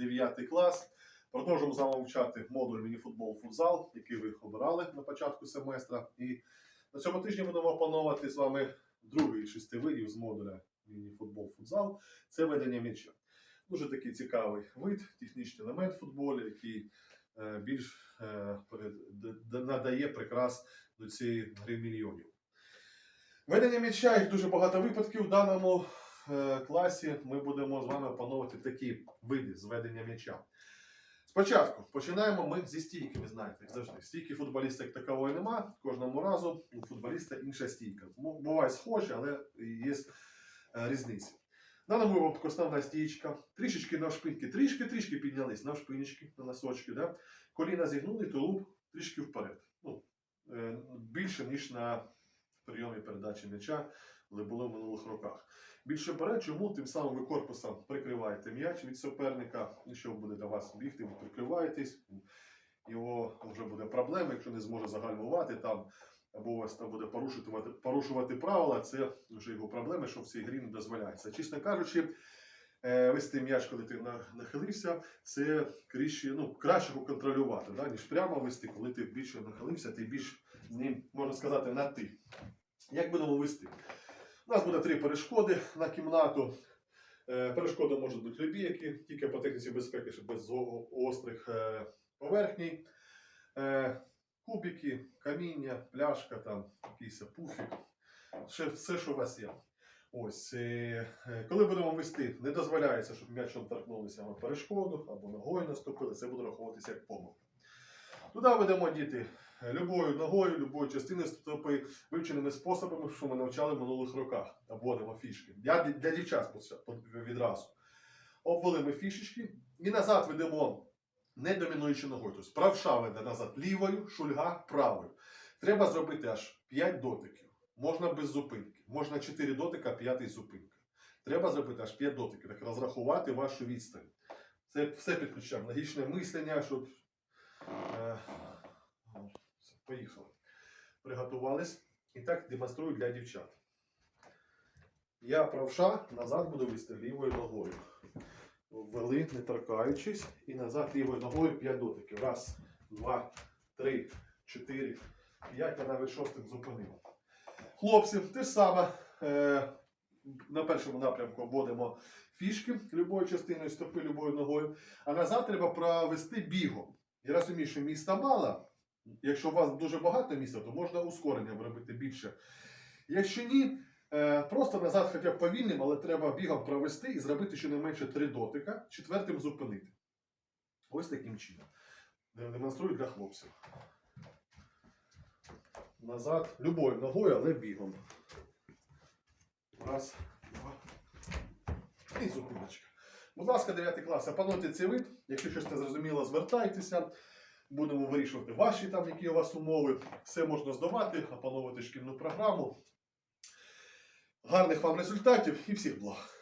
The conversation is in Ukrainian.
9 клас. Продовжуємо з вами вивчати модуль мініфутбол футзал, який ви обирали на початку семестра. І на цьому тижні будемо опановувати з вами другий шести видів з модуля мініфутбол футзал це ведення м'яча. Дуже такий цікавий вид, технічний елемент в футболі, який е, більш е, надає прикрас до цієї гри мільйонів. Ведення м'яча, їх дуже багато випадків в даному класі. Ми будемо з вами опановувати такі види зведення м'яча. Спочатку починаємо ми зі стійки, ви знаєте, як завжди. Стійки футболіста як такової нема. Кожному разу у футболіста інша стійка. Буває схожі, але є е, різниці. В даному випадку основна стійка. Трішечки навшпиньки, трішки-трішки піднялись навшпинечки, на носочки. Да? Коліна зігнули, тулуб трішки вперед. Ну, е, більше, ніж на прийомі передачі м'яча, було в минулих роках. Більше вперед, чому тим самим ви корпусом прикриваєте м'яч від суперника, якщо буде до вас бігти, ви прикриваєтесь, його вже буде проблема, якщо не зможе загальмувати там, або у вас там буде порушувати, порушувати правила, це вже його проблеми, що в цій грі не дозволяється. Чесно кажучи, е, вести м'яч, коли ти нахилився, це краще, ну, краще його контролювати, да, ніж прямо вести, коли ти більше нахилився, ти більш з ним, можна сказати, на ти. Як будемо вести? У нас буде три перешкоди на кімнату. Е, Перешкоди можуть бути любі, які тільки по техніці безпеки, щоб без гострих е, поверхній. Е, Кубики, каміння, пляшка, там, якийсь пуфік. Ще все, що у вас є. Ось, коли будемо вести, не дозволяється, щоб м'ячом торкнулися на перешкоду або ногою наступили, це буде рахуватися як помилка. Туди будемо діти е, любою ногою, любою частиною стопи, вивченими способами, що ми навчали в минулих роках. Обводимо фішки. Я для, дівчат відразу. Обвели ми фішечки і назад ведемо не домінуючи ногою. Тобто правша веде назад лівою, шульга правою. Треба зробити аж 5 дотиків. Можна без зупинки. Можна 4 дотика, 5 зупинка. Треба зробити аж 5 дотиків, так розрахувати вашу відстань. Це все підключаємо. Логічне мислення, щоб. Е, поїхали. Приготувались. І так демонструю для дівчат. Я правша, назад буду вести лівою ногою. Ввели, не торкаючись, і назад лівою ногою 5 дотиків. Раз, два, три, чотири, п'ять, а навіть шостим зупинив. Хлопці, те ж саме. Е, на першому напрямку вводимо фішки любою частиною стопи, любою ногою, а назад треба провести бігом. Я розумію, що міста мало. Якщо у вас дуже багато місця, то можна ускоренням робити більше. Якщо ні, е, просто назад хоча б повільним, але треба бігом провести і зробити щонайменше три дотика, четвертим зупинити. Ось таким чином. Демонструю для хлопців. Назад, любою ногою, але бігом. Раз, два. І зупиночка. Будь ласка, 9 клас, опануйте цей вид. Якщо щось не зрозуміло, звертайтеся. Будемо вирішувати ваші там, які у вас умови. Все можна здавати, опановувати шкільну програму. Гарних вам результатів і всіх благ!